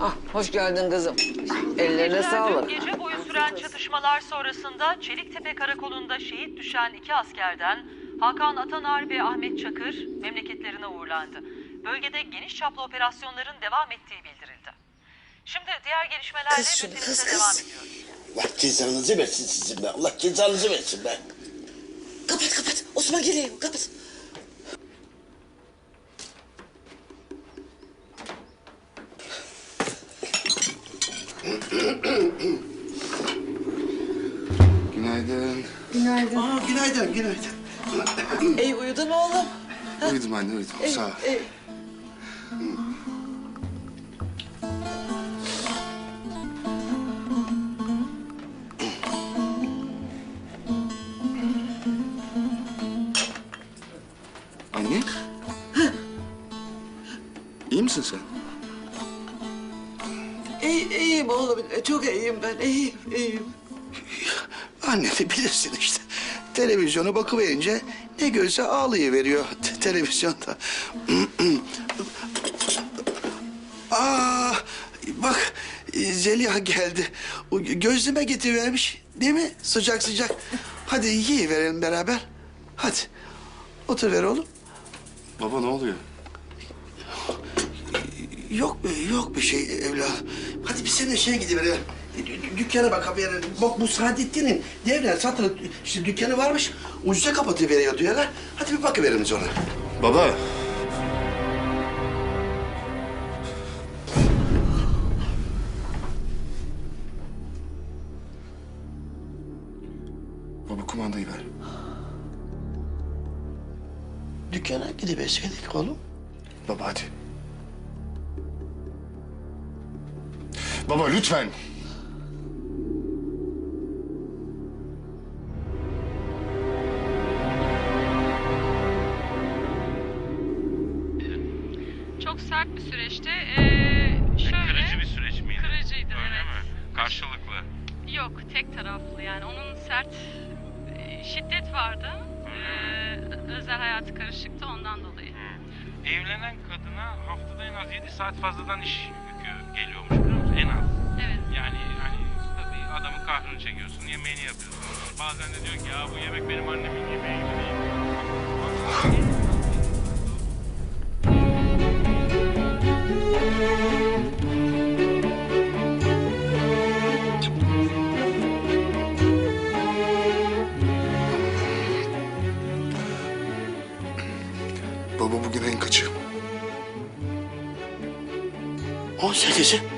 Ah, hoş geldin kızım. Ellerine sağlık. Dün gece boyu süren çatışmalar sonrasında Çeliktepe Karakolu'nda şehit düşen iki askerden Hakan Atanar ve Ahmet Çakır memleketlerine uğurlandı. Bölgede geniş çaplı operasyonların devam ettiği bildirildi. Şimdi diğer gelişmelerle Kız şunu, kız, kız. devam ediyoruz. Allah cezanızı versin sizin be. Allah cezanızı versin be. Kapat kapat. Osman geliyor. Kapat. Günaydın. Aa, günaydın, günaydın. Ey uyudun mu oğlum? Uyudum anne uyudum. Sağ ol. Ey. Anne. İyi misin sen? İyi, iyiyim oğlum. Çok iyiyim ben. İyiyim, iyiyim. Anne de bilirsin işte. Televizyona bakıverince ne görse ağlayıveriyor te- televizyonda. Aa, bak Zeliha geldi. O gözleme getirivermiş. Değil mi? Sıcak sıcak. Hadi yiyiverelim beraber. Hadi. Otur ver oğlum. Baba ne oluyor? Yok yok bir şey evladım. Hadi biz seninle şeye gidiverelim. Dü- Dükkana bakıverelim. Bak bu Saadettin'in devre satılık işte dükkanı varmış. Ucuza kapatıveriyor diyorlar. Hadi bir bakıverelim ona. Baba. Baba kumandayı ver. Dükkana gidiverseydik oğlum. Baba hadi. Baba lütfen. Çok sert bir süreçti. Ee, şöyle... Kırıcı bir süreç miydi? Kırıcıydı, Öyle evet. mi? Karşılıklı. Yok, tek taraflı yani. Onun sert e, şiddet vardı. Ee, özel hayatı karışıktı ondan dolayı. Evlenen kadına haftada en az 7 saat fazladan iş yükü geliyormuş? En az. Evet. Yani hani tabii adamın kahrını çekiyorsun, yemeğini yapıyorsun. Bazen de diyor ki ya bu yemek benim annemin yemeği gibi değil. Baba bugün en kaçı. 18'i.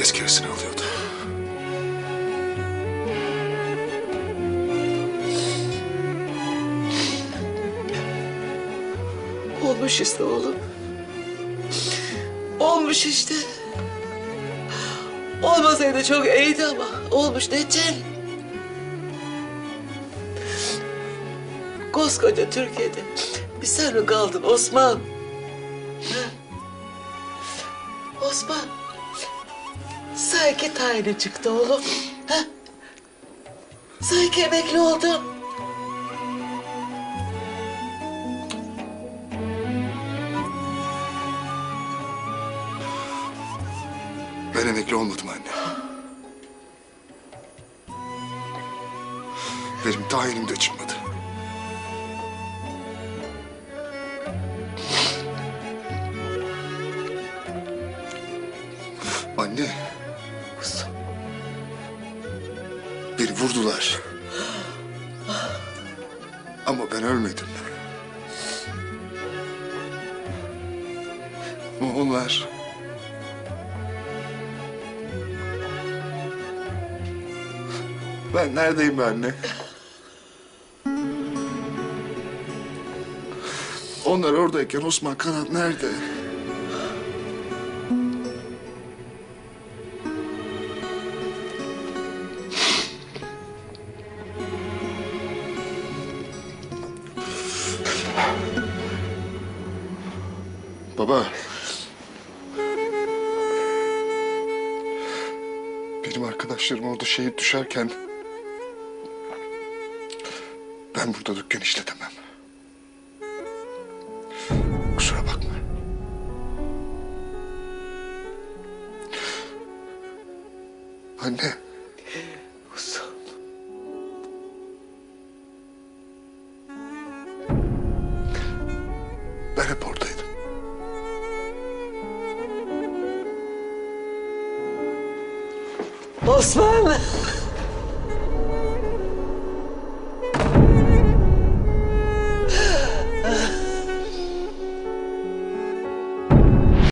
Tezkeresini alıyordu. Olmuş işte oğlum. Olmuş işte. Olmasaydı çok iyiydi ama olmuş edeceksin? Koskoca Türkiye'de bir sen mi kaldın Osman? Osman. Sanki tayini çıktı oğlum. Ha? Sanki emekli oldun. Ben emekli olmadım anne. Benim tayinim de çıkmadı. Anne. Vurdular. Ama ben ölmedim. Onlar... Ben neredeyim anne? Onlar oradayken Osman Kanat nerede? Baba. Benim arkadaşlarım orada şehit düşerken... ...ben burada dükkan işletemem. Kusura bakma. Anne. Osman.